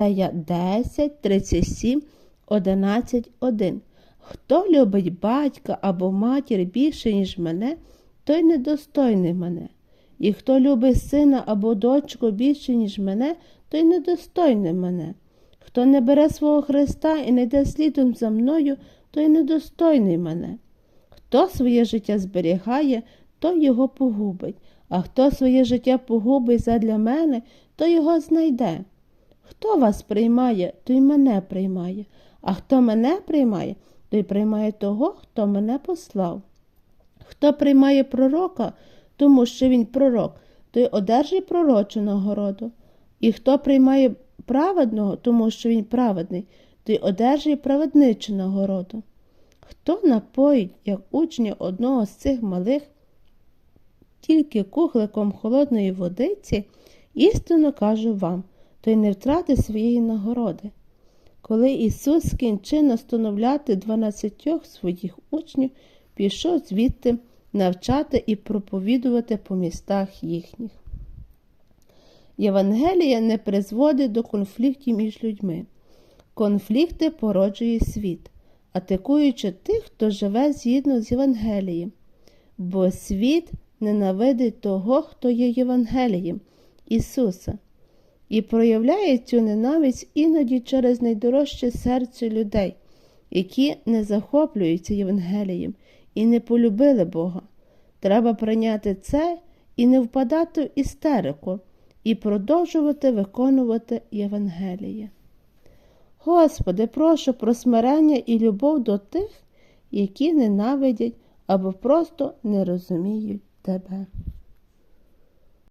Ісая 10, 37, 11, 1. Хто любить батька або матір більше, ніж мене, той недостойний мене. І хто любить сина або дочку більше, ніж мене, той недостойний мене. Хто не бере свого Христа і не йде слідом за мною, той недостойний мене. Хто своє життя зберігає, той його погубить, а хто своє життя погубить задля мене, той його знайде. Хто вас приймає, той мене приймає, а хто мене приймає, той приймає того, хто мене послав. Хто приймає пророка, тому що він пророк, той одержить пророчу нагороду. І хто приймає праведного, тому що він праведний, той одержить праведничу нагороду. Хто напоїть, як учня одного з цих малих, тільки кухликом холодної водиці, істинно кажу вам, той не втратить своєї нагороди. Коли Ісус скінчив настановляти дванадцятьох своїх учнів, пішов звідти навчати і проповідувати по містах їхніх. Євангелія не призводить до конфліктів між людьми. Конфлікти породжує світ, атакуючи тих, хто живе згідно з Євангелієм, бо світ ненавидить того, хто є Євангелієм, Ісуса, і проявляє цю ненависть іноді через найдорожче серце людей, які не захоплюються Євангелієм і не полюбили Бога. Треба прийняти це і не впадати в істерику, і продовжувати виконувати Євангеліє. Господи, прошу про смирення і любов до тих, які ненавидять або просто не розуміють Тебе.